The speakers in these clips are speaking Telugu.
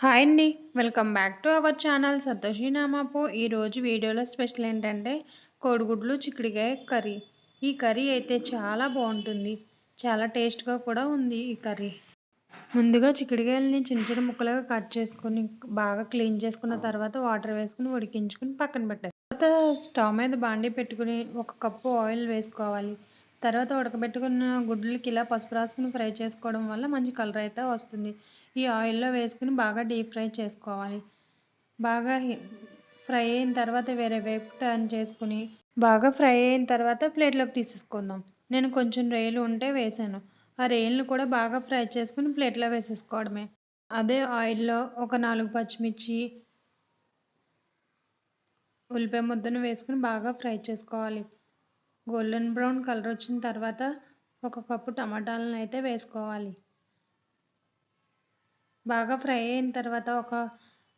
హాయ్ అండి. Welcome back to our channel Satoshi నామాపు. ఈరోజు వీడియోలో స్పెషల్ ఏంటంటే కోడిగుడ్లు చిక్కుడుకాయ కర్రీ. ఈ కర్రీ అయితే చాలా బాగుంటుంది. చాలా టేస్ట్గా కూడా ఉంది ఈ కర్రీ. ముందుగా చిక్కుడుకాయలని చిన్న చిన్న ముక్కలుగా కట్ చేసుకొని బాగా క్లీన్ చేసుకున్న తర్వాత వాటర్ వేసుకుని ఉడికించుకుని పక్కన పెట్టాలి తర్వాత స్టవ్ మీద బాండీ పెట్టుకుని ఒక కప్పు ఆయిల్ వేసుకోవాలి. తర్వాత ఉడకబెట్టుకున్న గుడ్లకి ఇలా పసుపు రాసుకుని ఫ్రై చేసుకోవడం వల్ల మంచి కలర్ అయితే వస్తుంది. ఈ ఆయిల్లో వేసుకుని బాగా డీప్ ఫ్రై చేసుకోవాలి. బాగా ఫ్రై అయిన తర్వాత వేరే వైపు టర్న్ చేసుకుని బాగా ఫ్రై అయిన తర్వాత ప్లేట్లోకి తీసేసుకుందాం. నేను కొంచెం రొయ్యలు ఉంటే వేసాను. ఆ రొయ్యలను కూడా బాగా ఫ్రై చేసుకుని ప్లేట్లో వేసేసుకోవడమే. అదే ఆయిల్లో ఒక నాలుగు పచ్చిమిర్చి ఉల్లిపాయ ముద్దను వేసుకుని బాగా ఫ్రై చేసుకోవాలి. గోల్డెన్ బ్రౌన్ కలర్ వచ్చిన తర్వాత ఒక కప్పు టమాటాలను అయితే వేసుకోవాలి. బాగా ఫ్రై అయిన తర్వాత ఒక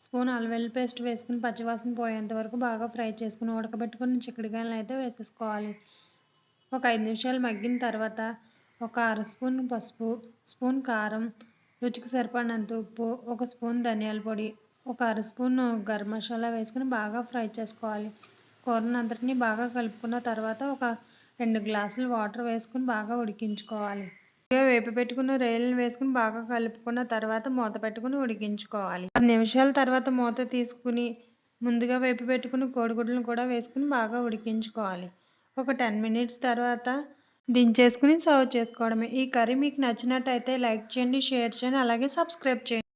స్పూన్ అల్లం పేస్ట్ వేసుకుని పచ్చివాసన పోయేంత వరకు బాగా ఫ్రై చేసుకుని ఉడకబెట్టుకుని చిక్కుడుకాయలను అయితే వేసేసుకోవాలి. ఒక ఐదు నిమిషాలు మగ్గిన తర్వాత ఒక అర స్పూన్ పసుపు స్పూన్ కారం రుచికి సరిపడినంత ఉప్పు ఒక స్పూన్ ధనియాల పొడి ఒక అర స్పూన్ గరం మసాలా వేసుకుని బాగా ఫ్రై చేసుకోవాలి. కూరనంతటిని బాగా కలుపుకున్న తర్వాత ఒక రెండు గ్లాసులు వాటర్ వేసుకుని బాగా ఉడికించుకోవాలి. వేపి పెట్టుకున్న రొయ్యలను వేసుకుని బాగా కలుపుకున్న తర్వాత మూత పెట్టుకుని ఉడికించుకోవాలి. పది నిమిషాల తర్వాత మూత తీసుకుని ముందుగా వేపి పెట్టుకుని కోడిగుడ్లను కూడా వేసుకుని బాగా ఉడికించుకోవాలి. ఒక టెన్ మినిట్స్ తర్వాత దించేసుకుని సర్వ్ చేసుకోవడమే. ఈ కర్రీ మీకు నచ్చినట్టయితే లైక్ చేయండి షేర్ చేయండి అలాగే సబ్స్క్రైబ్ చేయండి.